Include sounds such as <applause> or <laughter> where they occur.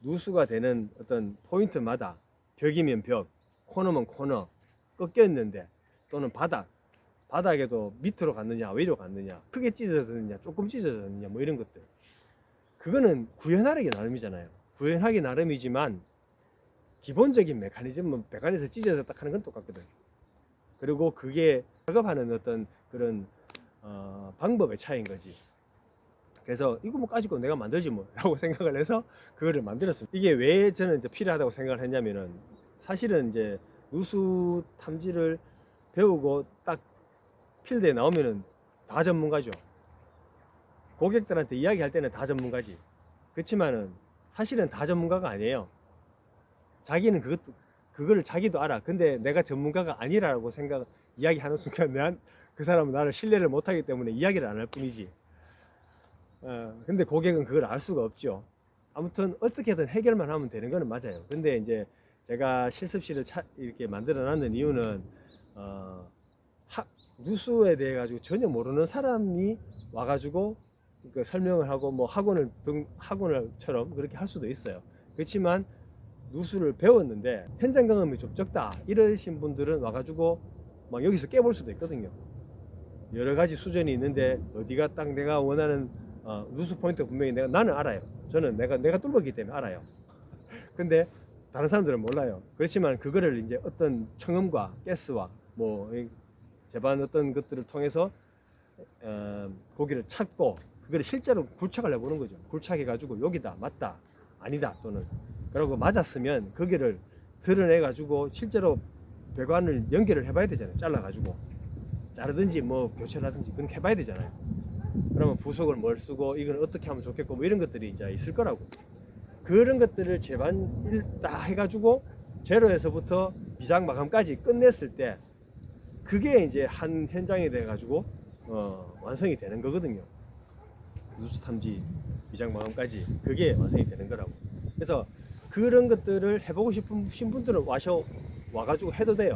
누수가 되는 어떤 포인트마다 벽이면 벽, 코너면 코너 꺾여 있는데 또는 바닥 바닥에도 밑으로 갔느냐 위로 갔느냐 크게 찢어졌느냐 조금 찢어졌느냐 뭐 이런 것들. 그거는 구현하기 나름이잖아요. 구현하기 나름이지만 기본적인 메커니즘은 배관에서 찢어졌다 하는 건 똑같거든. 그리고 그게 작업하는 어떤 그런 어, 방법의 차이인 거지 그래서 이거 뭐 가지고 내가 만들지 뭐 <laughs> 라고 생각을 해서 그거를 만들었습니다 이게 왜 저는 이제 필요하다고 생각을 했냐면은 사실은 이제 누수 탐지를 배우고 딱 필드에 나오면은 다 전문가죠. 고객들한테 이야기할 때는 다 전문가지. 그렇지만은 사실은 다 전문가가 아니에요. 자기는 그것도 그거를 자기도 알아. 근데 내가 전문가가 아니라고 생각 이야기하는 순간 내한 그 사람은 나를 신뢰를 못하기 때문에 이야기를 안 할 뿐이지. 어, 근데 고객은 그걸 알 수가 없죠. 아무튼 어떻게든 해결만 하면 되는 거는 맞아요. 근데 이제 제가 실습실을 차, 이렇게 만들어 놨는 이유는 어, 하, 누수에 대해 가지고 전혀 모르는 사람이 와가지고 그 설명을 하고 뭐 학원을 등 학원을처럼 그렇게 할 수도 있어요. 그렇지만 누수를 배웠는데 현장 경험이 좀 적다 이러신 분들은 와가지고 막 여기서 깨볼 수도 있거든요. 여러 가지 수준이 있는데 어디가 딱 내가 원하는 어, 누수 포인트 분명히 내가 나는 알아요. 저는 내가 내가 뚫었기 때문에 알아요. <laughs> 근데 다른 사람들은 몰라요. 그렇지만 그거를 이제 어떤 청음과 가스와 뭐이 제반 어떤 것들을 통해서 어, 고기를 찾고 그거를 실제로 굴착을 해보는 거죠. 굴착해 가지고 여기다 맞다 아니다 또는 그리고 맞았으면 거기를 드러내 가지고 실제로 배관을 연결을 해봐야 되잖아요. 잘라 가지고 자르든지 뭐 교체를 하든지 거 해봐야 되잖아요. 그러면 부속을 뭘 쓰고 이건 어떻게 하면 좋겠고 뭐 이런 것들이 이제 있을 거라고. 그런 것들을 재반 다 해가지고 제로에서부터 비장 마감까지 끝냈을 때 그게 이제 한 현장이 돼가지고 어, 완성이 되는 거거든요. 누수 탐지 비장 마감까지 그게 완성이 되는 거라고. 그래서 그런 것들을 해보고 싶으신 분들은 와셔 와가지고 해도 돼요.